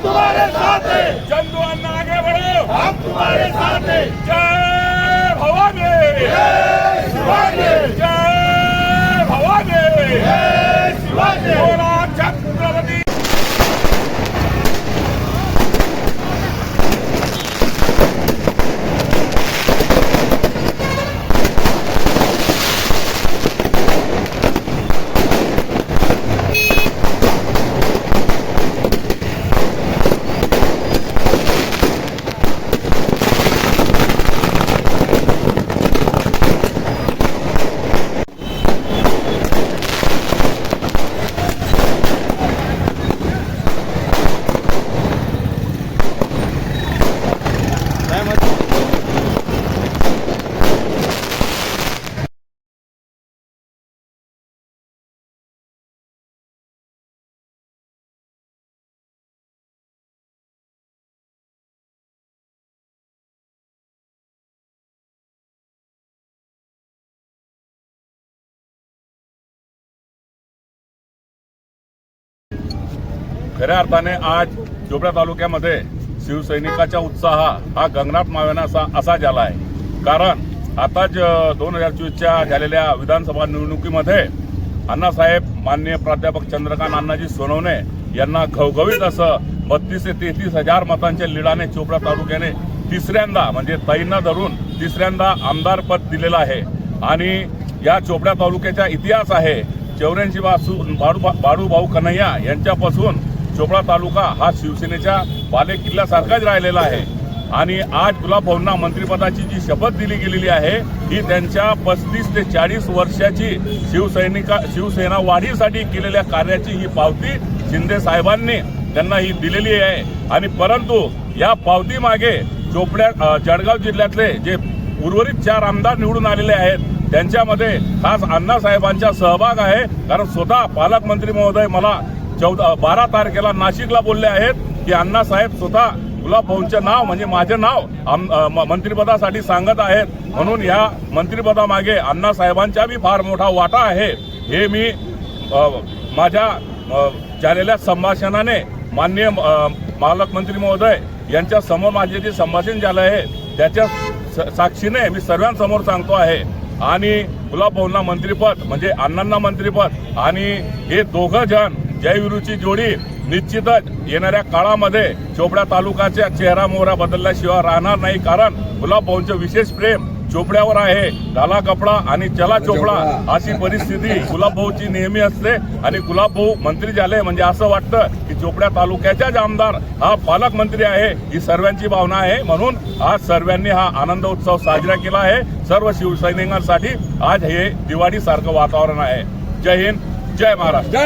हम तुम्हारे साथ हैं। चंदू अन्ना आगे बढ़ो। हम तुम्हारे साथ हैं। जय भवानी। शिवाजी। जय भवानी। जय शिवाजी बोला छत्रपती खऱ्या अर्थाने आज चोपडा तालुक्यामध्ये शिवसैनिकाचा उत्साह हा गंगनाथ मावेनासा असा असा झाला आहे कारण आताच दोन हजार चोवीसच्या झालेल्या विधानसभा निवडणुकीमध्ये अण्णासाहेब माननीय प्राध्यापक चंद्रकांत अण्णाजी सोनवणे यांना घवघवीत असं बत्तीस ते तेहतीस हजार मतांच्या लीडाने चोपडा तालुक्याने तिसऱ्यांदा म्हणजे ताईंना धरून तिसऱ्यांदा आमदार पद दिलेलं आहे. आणि या चोपडा तालुक्याचा इतिहास आहे चौऱ्याऐंशी बासू बाळू बाळू भाऊ कन्हैया यांच्यापासून चोपडा तालुका हा शिवसेनेच्या बाले किल्ल्यासारखाच राहिलेला आहे. आणि आज गुलाब भाऊंना मंत्रिपदाची जी शपथ दिली गेलेली आहे ही त्यांच्या पस्तीस ते चाळीस वर्षाची शिवसैनिका शिवसेना वाढीसाठी केलेल्या कार्याची ही पावती शिंदे साहेबांनी त्यांना ही दिलेली आहे. आणि परंतु या पावती मागे चोपड्या जळगाव जिल्ह्यातले जे उर्वरित चार आमदार निवडून आलेले आहेत त्यांच्यामध्ये खास अण्णासाहेबांचा सहभाग आहे. कारण स्वतः पालकमंत्री महोदय मला चौदा बारा तारखेला नाशिकला बोलले आहेत की अण्णासाहेब स्वतः गुलाबभाऊंचे नाव म्हणजे माझे नाव आम- म- मंत्रिपदासाठी सांगत आहेत. म्हणून या मंत्रिपदामागे अण्णासाहेबांचा बी फार मोठा वाटा आहे. हे मी माझ्या झालेल्या संभाषणाने माननीय पालकमंत्री महोदय यांच्या समोर माझे जे संभाषण झालं आहे त्याच्या स- साक्षीने मी सर्वांसमोर सांगतो आहे. आणि गुलाब मंत्रिपद मंत्रीपद म्हणजे अण्णांना मंत्रीपद आणि हे दोघं जण जयविरूची जोडी निश्चितच येणाऱ्या काळामध्ये चोपडा तालुक्याच्या चेहरा मोहरा बदलल्याशिवाय राहणार नाही कारण गुलाबभाऊंचं विशेष प्रेम चोपड्यावर आहे. घाला कपडा आणि चला चोपडा अशी परिस्थिती गुलाबभाऊची नेहमी असते आणि गुलाबभाऊ मंत्री झाले म्हणजे असं वाटतं की चोपड्या तालुक्याच्याच आमदार हा पालकमंत्री आहे ही सर्वांची भावना आहे. म्हणून आज सर्वांनी हा आनंद उत्सव साजरा केला आहे. सर्व शिवसैनिकांसाठी आज हे दिवाळी सारखं वातावरण आहे. जय हिंद जय महाराष्ट्र.